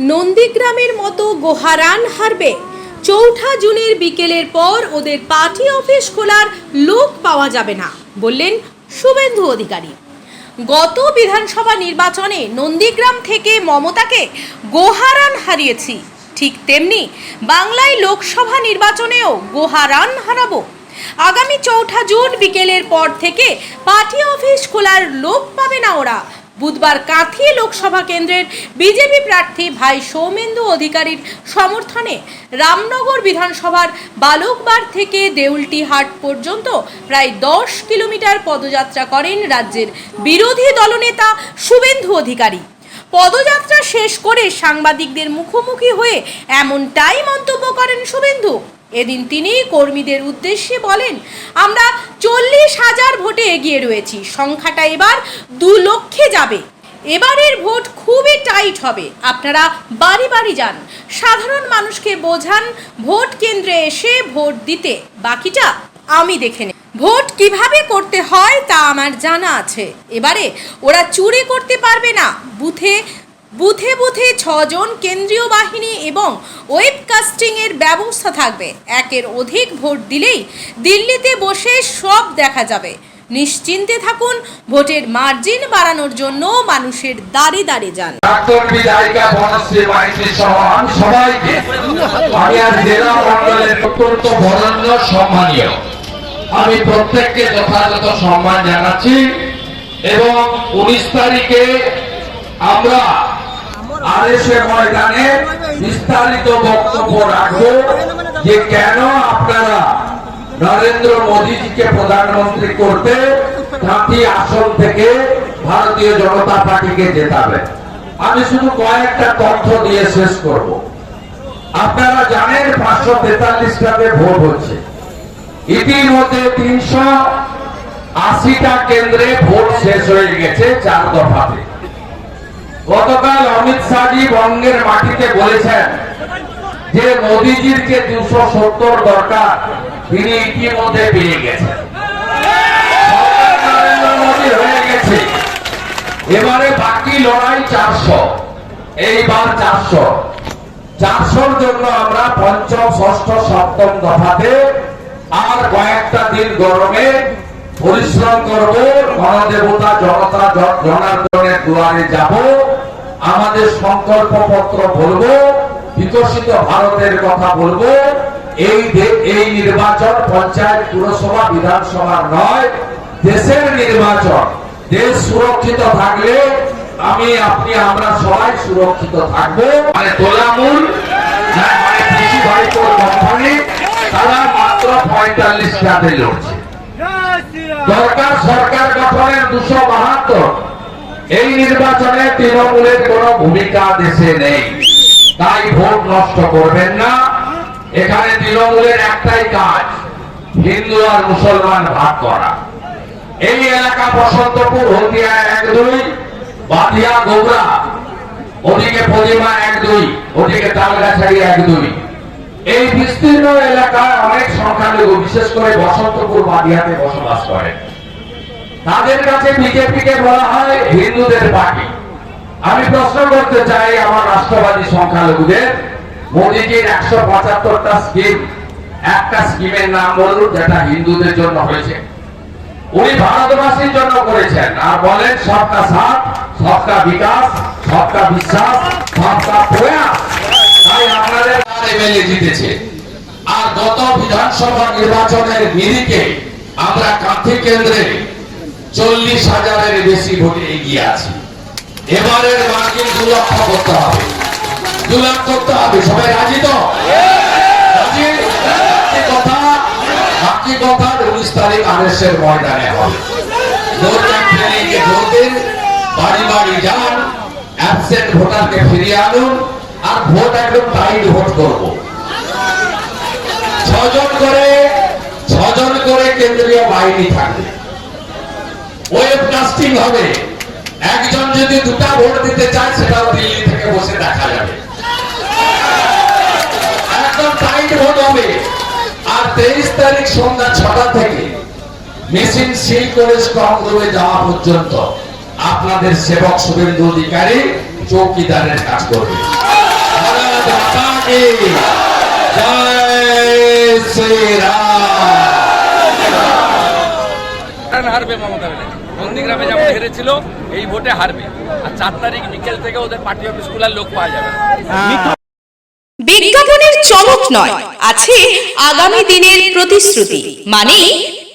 নন্দীগ্রামের মতো গোহারান হারবে। চৌঠা জুনের বিকেলের পর ওদের পার্টি অফিস খোলার লোক পাওয়া যাবে না, বললেন শুভেন্দু অধিকারী। গত বিধানসভা নির্বাচনে নন্দীগ্রাম থেকে মমতাকে গোহারান হারিয়েছি। ঠিক তেমনি বাংলায় লোকসভা নির্বাচনেও গোহারান হারাবো। আগামী চৌঠা জুন বিকেলের পর থেকে পার্টি অফিস খোলার লোক পাবে না ওরা বুধবার কাঁথি লোকসভা কেন্দ্রের বিজেপি প্রার্থী ভাই সৌমেন্দু অধিকারীর সমর্থনে রামনগর বিধানসভার বালকবার থেকে দেউলটিহাট পর্যন্ত প্রায় দশ কিলোমিটার পদযাত্রা করেন রাজ্যের বিরোধী দলনেতা শুভেন্দু অধিকারী। পদযাত্রা শেষ করে সাংবাদিকদের মুখোমুখি হয়ে এমনটাই মন্তব্য করেন শুভেন্দু। এদিন তিনি কর্মীদের উদ্দেশ্যে বলেন, আমরা চল্লিশ হাজার ভোটে এগিয়ে রয়েছি, সংখ্যাটা এবার দু লক্ষে যাবে। এবারের ভোট খুবই টাইট হবে, আপনারা বাড়ি বাড়ি যান। সাধারণ মানুষকে বোঝান ভোট কেন্দ্রে এসে ভোট দিতে। বাকিটা আমি দেখে নেব। ভোট কীভাবে করতে হয় তা আমার জানা আছে। এবারে ওরা চুরি করতে পারবে না, বুথে বুথে বুথে ছজন কেন্দ্রীয় বাহিনী এবং ওয়েবকাস্টিং এর ব্যবস্থা থাকবে। একের অধিক ভোট দিলেই দিল্লিতে বসে সব দেখা যাবে। নিশ্চিন্তে থাকুন, ভোটের মার্জিন বাড়ানোর জন্য মানুষের দাঁড়ে দাঁড়ে যান। আমি প্রত্যেককে যথাযথ সম্মান জানাচ্ছি এবং উনিশ তারিখে আমরা আরএসএ ময়দানে বিস্তারিত বক্তব্য রাখব যে কেন আপনারা নরেন্দ্র মোদীজিকে প্রধানমন্ত্রী করতে কাঁথি আসন থেকে ভারতীয় জনতা পার্টিকে জেতাবেন। আমি শুধু কয়েকটা তথ্য দিয়ে শেষ করব। আপনারা জানেন পাঁচশো তেতাল্লিশটাতে ভোট হচ্ছে। ইতিমধ্যে তিনশো আশিটা কেন্দ্রে ভোট শেষ হয়ে গেছে চার দফাতে। গতকাল অমিত শাহজি বঙ্গের মাটিতে বলেছেন যে মোদীজির যে দুশো সত্তর দরকার, তিনি ইতিমধ্যে পেয়ে গেছেন। এবারে বাকি লড়াই চারশো, এইবার চারশো। চারশোর জন্য আমরা পঞ্চম, ষষ্ঠ, সপ্তম দফাতে আর কয়েকটা দিন গরমে পরিশ্রম করব গণদেবতা জনতা জনার্দনের দুয়ারে যাব। আমাদের সংকল্প পত্র বলব বিকশিত ভারতের কথা বলব এই এই নির্বাচন পঞ্চায়েত পুরসভা বিধানসভার নয় দেশের নির্বাচন। দেশ সুরক্ষিত থাকলে আমি আপনি আমরা সবাই সুরক্ষিত থাকব। মানে তোলামূল মানে কোম্পানি তারা মাত্র পঁয়তাল্লিশটাতে লড়ছে। দরকার সরকার গঠনের দুশো বাহাত্তর। এই নির্বাচনে তৃণমূলের কোন ভূমিকা দেশে নেই। তাই ভোট নষ্ট করবেন না। এখানে তৃণমূলের একটাই কাজ, হিন্দু আর মুসলমান ভাগ করা। এই এলাকা বসন্তপুর, হলদিয়া এক দুই বাদিয়া গোবরা, ওদিকে পদিমা এক দুই, ওদিকে তালগাছাড়ি এক দুই। এই বিস্তীর্ণ এলাকায় অনেক সংখ্যালঘু, বিশেষ করে বসন্তপুর বাদিয়াতে বসবাস করে তাদের কাছে বিজেপিকে বলা হয় হিন্দুদের পার্টি। আমি প্রশ্ন করতে চাই আমার রাষ্ট্রবাদী সংখ্যালঘুদের, মোদীজির একশো পঁচাত্তরটা স্কিম, একটা স্কিমের নাম বলুন যেটা হিন্দুদের জন্য হয়েছে। উনি ভারতবাসীর জন্য করেছেন আর বলেন, সবকা সাথ, সবকা বিকাশ, সবকা বিশ্বাস, সবকা প্রয়াস। তাই আপনাদের এমএলএ জিতেছে। আর গত বিধানসভা নির্বাচনের নিরিখে আমরা কাঁথি কেন্দ্রে চল্লিশ হাজারের বেশি ভোটে এগিয়ে আছি। এবারের মার্কিন দু লক্ষ করতে হবে। দু লাখ করতে হবে। সবাই রাজি তো? বাড়ি বাড়ি যান ভোটারকে আর ভোট ভোট করব। ছজন করে ছজন করে কেন্দ্রীয় বাহিনী থাকবে। ওয়েব কাস্টিং হবে। একজন যদি দুটা ভোট দিতে চায়, সেটাও দিল্লি থেকে বসে দেখা যাবে। একদম টাইট ভোট হবে। আর তেইশ তারিখ সন্ধ্যা ছটা থেকে মেশিন সিল করে স্ট্রং রুমে যাওয়া পর্যন্ত আপনাদের সেবক শুভেন্দু অধিকারী চৌকিদারের কাজ করবে। জয় শ্রী রিটার্ন হারবে মমতা ব্যানার্জি। নন্দীগ্রামে যেমন হেরেছিল এই ভোটে হারবে। আর চার তারিখ বিকেল থেকে ওদের পার্টি অফিস খোলার লোক পাওয়া যাবে। হ্যাঁ। বিজ্ঞাপনের চমক নয় আছে আগামী দিনের প্রতিশ্রুতি। মানে